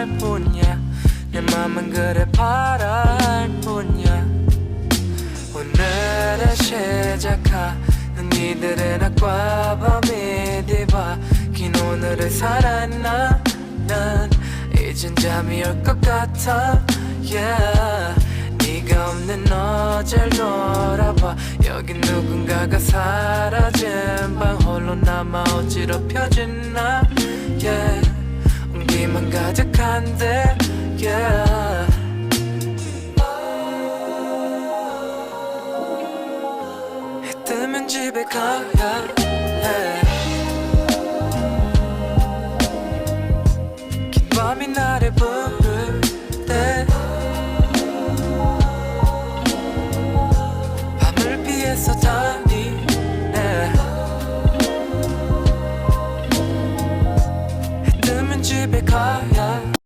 할 뿐이야. 내 맘은 그래 바랄 뿐이야. 오늘을 시작하는 이들은 악과 밤이 디바 긴 오늘을 살았나? 난 이젠 잠이 올 것 같아. Yeah. 네가 없는 어제를 돌아봐. 여기 누군가가 사라진 방. 홀로 남아 어지럽혀진 나 가득한데 yeah. 해 뜨면 집에 가야 해 긴 밤이 나를 부를 때 밤을 피해서 다 gibi kar yağar